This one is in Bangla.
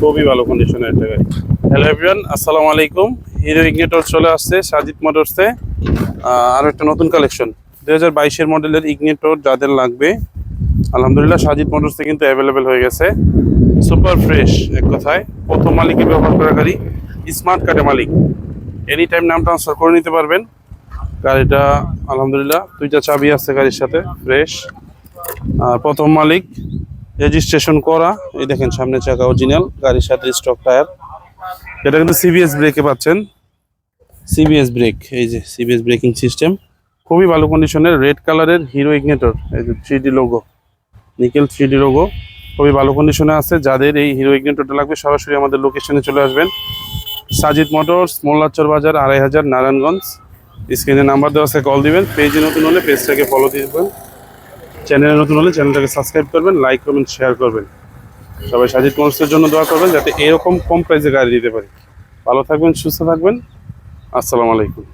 খুবই ভালো কন্ডিশনের একটা হ্যালো এভরিওয়ান আসসালামু আলাইকুম। হিরো ইগনেটর চলে আসছে সাজিদ মোটরসে আর একটা নতুন কালেকশন দু হাজার বাইশের মডেলের ইগনেটর যাদের লাগবে, আলহামদুলিল্লাহ সাজিদ মোটরসে কিন্তু অ্যাভেলেবেল হয়ে গেছে। সুপার ফ্রেশ এক কথায়। প্রথম মালিকের ব্যবহার করা গাড়ি স্মার্ট কার্ডে মালিক। এনি টাইম নাম ট্রান্সফার করে নিতে পারবেন। গাড়িটা, আলহামদুলিল্লাহ, দুইটা চাবি আছে গাড়ির সাথে ফ্রেশ আর প্রথম মালিক রেজিস্ট্রেশন করা। এই দেখেন সামনে চাকা অরিজিনাল গাড়ির সাথে স্টক টায়ার এটা কিন্তু সিবিএস ব্রেকে পাচ্ছেন। সিবিএস ব্রেক এই যে সিবিএস ব্রেকিং সিস্টেম খুবই ভালো কন্ডিশনের রেড কালারের হিরো ইগনেটর এই যে three logo nickel three logo খুবই ভালো কন্ডিশনে আছে। যাদের এই হিরো ইগনেটরটা লাগবে, সরাসরি আমাদের লোকেশনে চলে আসবেন। সাজিদ মোটরস, মোল্লাচর বাজার, আড়াই হাজার, নারায়ণগঞ্জ। স্ক্রিনে নাম্বার দেওয়া আছে কল দিবেন। পেজে নতুন হলে পেজটাকে ফলো দিবেন। চ্যানেলে নতুন হলে চ্যানেলটাকে সাবস্ক্রাইব করবেন লাইক করবেন শেয়ার করবেন। সবাই সাজিদ মানুষের জন্য দোয়া করবেন যাতে এরকম কম প্রাইসে গাড়ি দিতে পারি। ভালো থাকবেন, সুস্থ থাকবেন। আসসালামু আলাইকুম।